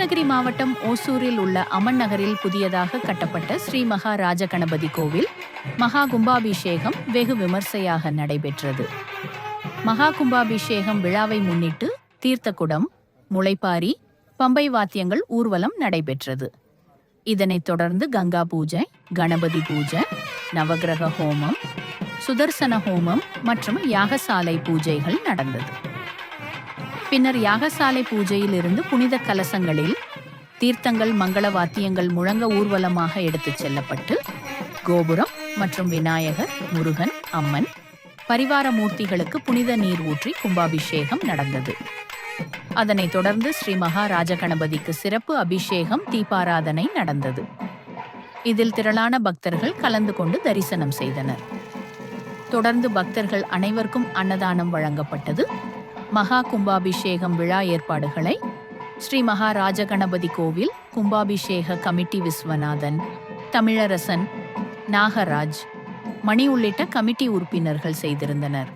கிருஷ்ணகிரி மாவட்டம் ஓசூரில் உள்ள அமன் நகரில் புதியதாக கட்டப்பட்ட ஸ்ரீ மகா ராஜ கணபதி கோவில் மகா கும்பாபிஷேகம் வெகு விமர்சையாக நடைபெற்றது. மகா கும்பாபிஷேகம் விழாவை முன்னிட்டு தீர்த்தக்குடம் முளைப்பாரி பம்பை வாத்தியங்கள் ஊர்வலம் நடைபெற்றது. இதனைத் தொடர்ந்து கங்கா பூஜை கணபதி பூஜை நவக்கிரக ஹோமம் சுதர்சன ஹோமம் மற்றும் யாகசாலை பூஜைகள் நடந்தது. பின்னர் யாகசாலை பூஜையில் இருந்து புனித கலசங்களில் தீர்த்தங்கள் மங்கள வாத்தியங்கள் முழங்க ஊர்வலமாக எடுத்துச் செல்லப்பட்டு கோபுரம் மற்றும் விநாயகர் முருகன் அம்மன் பரிவார மூர்த்திகளுக்கு புனித நீர் ஊற்றி கும்பாபிஷேகம் நடந்தது. அதனைத் தொடர்ந்து ஸ்ரீ மகாராஜ கணபதிக்கு சிறப்பு அபிஷேகம் தீபாராதனை நடந்தது. இதில் திரளான பக்தர்கள் கலந்து கொண்டு தரிசனம் செய்தனர். தொடர்ந்து பக்தர்கள் அனைவருக்கும் அன்னதானம் வழங்கப்பட்டது. மகா கும்பாபிஷேகம் விழா ஏற்பாடுகளை ஸ்ரீ மகாராஜகணபதி கோவில் கும்பாபிஷேக கமிட்டி விஸ்வநாதன் தமிழரசன் நாகராஜ் மணி உள்ளிட்ட கமிட்டி உறுப்பினர்கள் செய்திருந்தனர்.